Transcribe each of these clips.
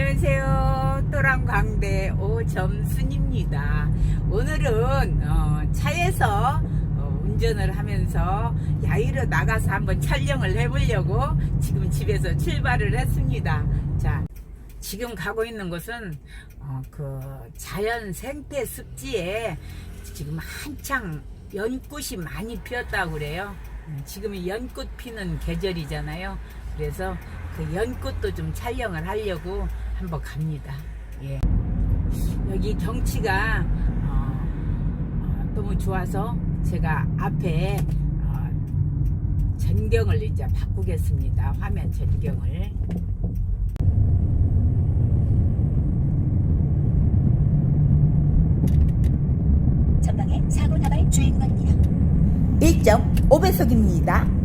안녕하세요. 또랑광대 오점순입니다. 오늘은 어, 차에서 어, 운전을 하면서 야유로 나가서 한번 촬영을 해보려고 지금 집에서 출발을 했습니다. 자, 지금 가고 있는 곳은 어, 그 자연 생태 습지에 지금 한창 연꽃이 많이 피었다고 그래요. 음, 지금이 연꽃 피는 계절이잖아요. 그래서 그 연꽃도 좀 촬영을 하려고 한번 갑니다. 예. 여기 경치가 어, 어, 너무 좋아서 제가 앞에 어, 전경을 이제 바꾸겠습니다. 화면 전경을. 전방에 사고 나발 주의 구간입니다. 1.5배속입니다.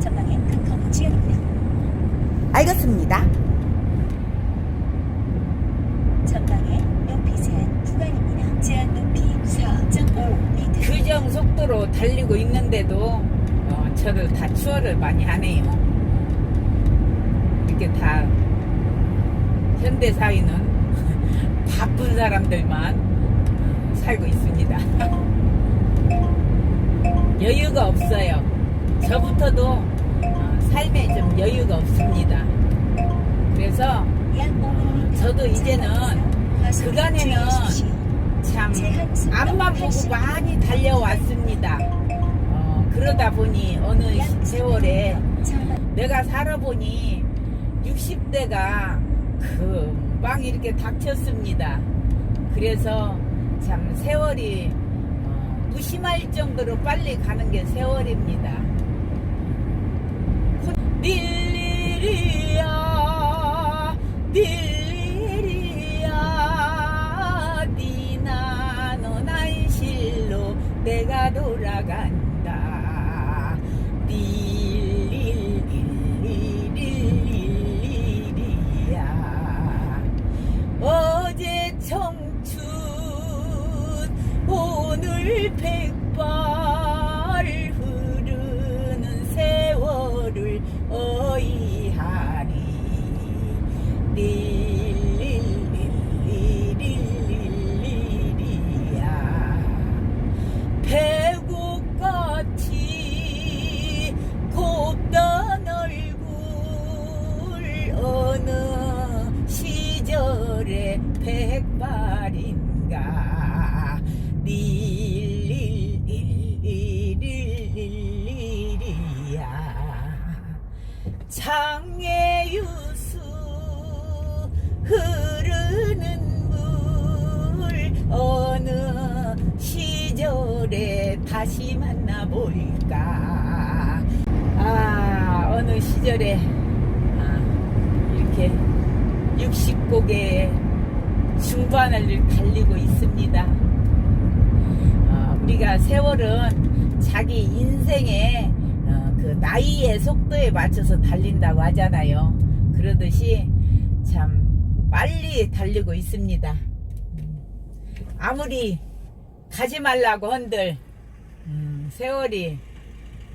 전방에 극커브 지역입니다. 알겠습니다. 전방에 높이 제한 구간입니다. 제한 높이 4.5m. 규정 속도로 달리고 있는데도 어, 저를 다 추월을 많이 하네요. 이렇게 다 현대 사회는 바쁜 사람들만 어, 살고 있습니다. 여유가 없어요. 저부터도 어, 삶에 좀 여유가 없습니다. 그래서 약 5mm. 저도 이제는 그간에는 참 앞만 보고 많이 달려왔습니다. 어, 그러다 보니 어느 시- 세월에 내가 살아보니 60대가 금방 이렇게 닥쳤습니다. 그래서 참 세월이 어, 무심할 정도로 빨리 가는 게 세월입니다. 닐리리 시절의 백발인가? 릴릴릴릴릴리리야. 장애 유수 흐르는 물 어느 시절에 다시 만나볼까? 아 어느 시절에? 아, 이렇게 60곡의 중반을 달리고 있습니다 어, 우리가 세월은 자기 인생의 어, 그 나이의 속도에 맞춰서 달린다고 하잖아요. 그러듯이 참 빨리 달리고 있습니다. 음, 아무리 가지 말라고 한들 음, 세월이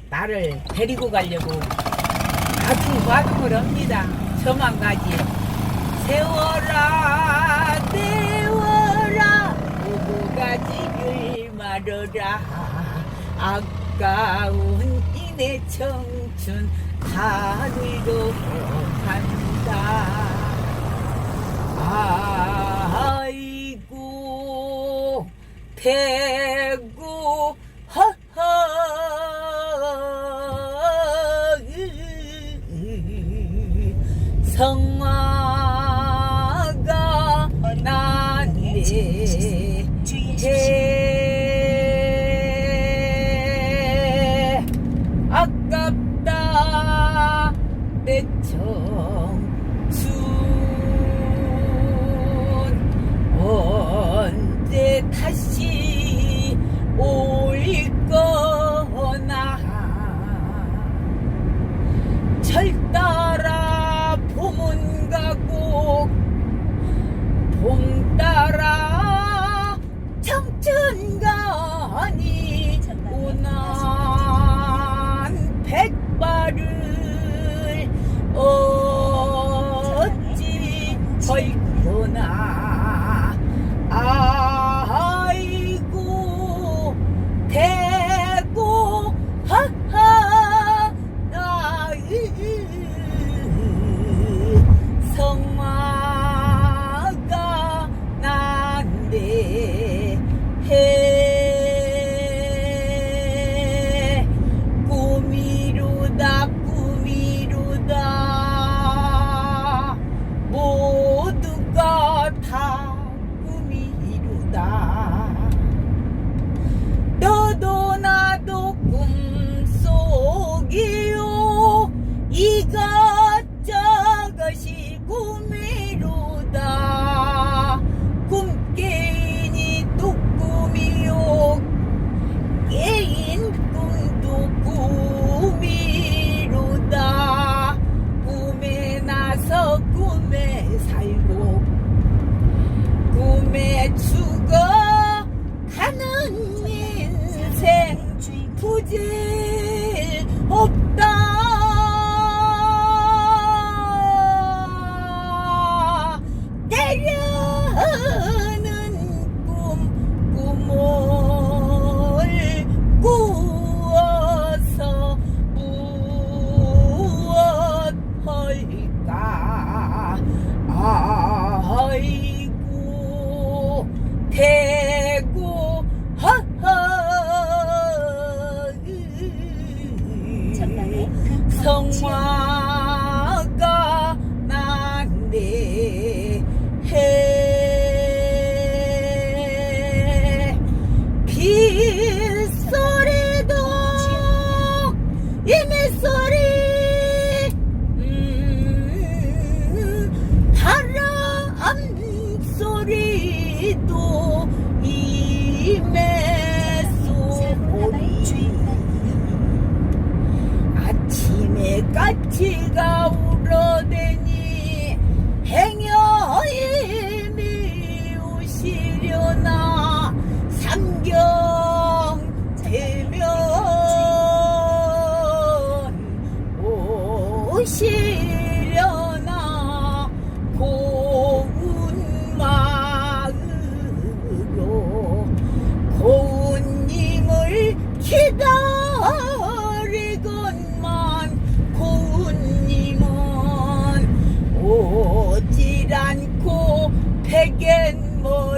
나를 데리고 가려고 아주 과동을 합니다. 저만 가지. 세월아, 세월아, 오고 가지를 말어라. 아까운 이내 청춘 하늘로 간다. 아이고, 대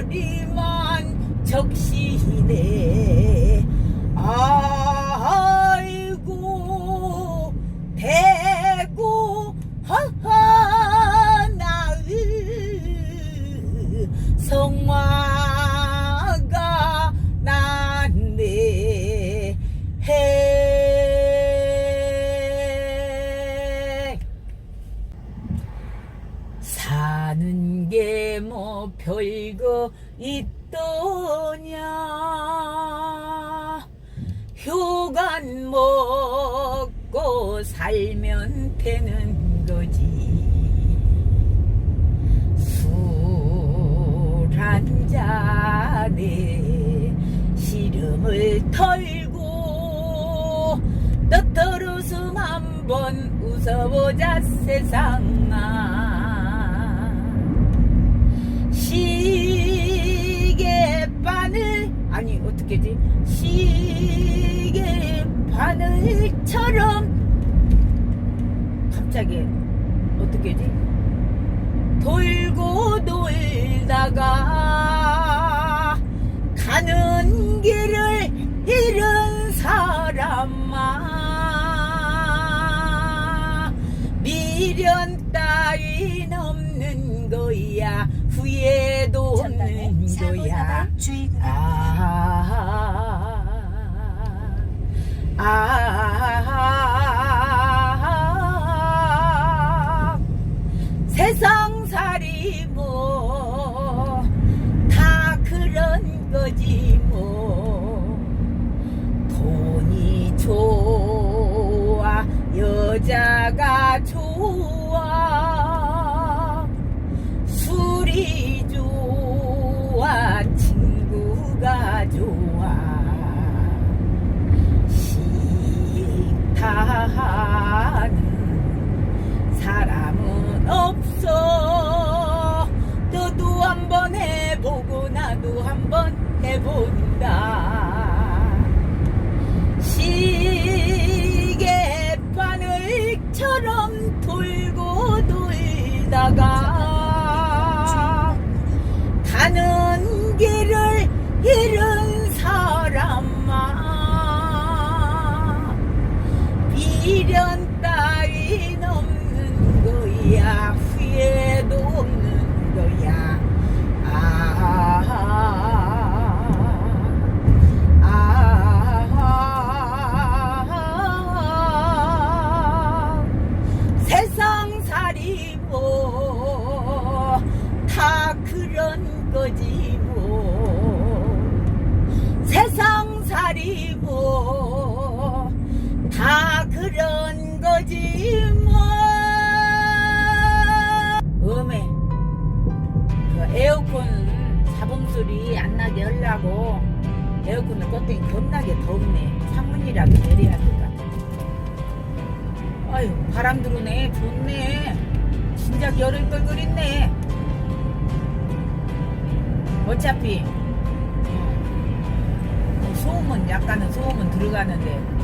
머리만 적시네. 아 있더냐? 효간 먹고 살면 되는 시계바늘처럼. 갑자기 어떻게 지 돌고 돌다가 가는 길을 잃은 사람아. 미련 따윈 없는 거야. 후회도 없는 거야. 나발 주의 구 아, 세상살이 뭐 다 그런 거지 뭐 돈이 좋아 여자가 좋아 없어. 너도 한번 해보고 나도 한번 해본다 거지 뭐 세상살이 뭐다 그런 거지 뭐 음에 그 에어컨 사봉소리 안 나게 하려고 에어컨을 껐더니 겁나게 덥네. 창문이라도 내려야 될것 같아. 아유 바람 들어오네. 좋네. 진작 열을 끌끌 있네 어차피 어, 소음은 약간은 소음은 들어가는데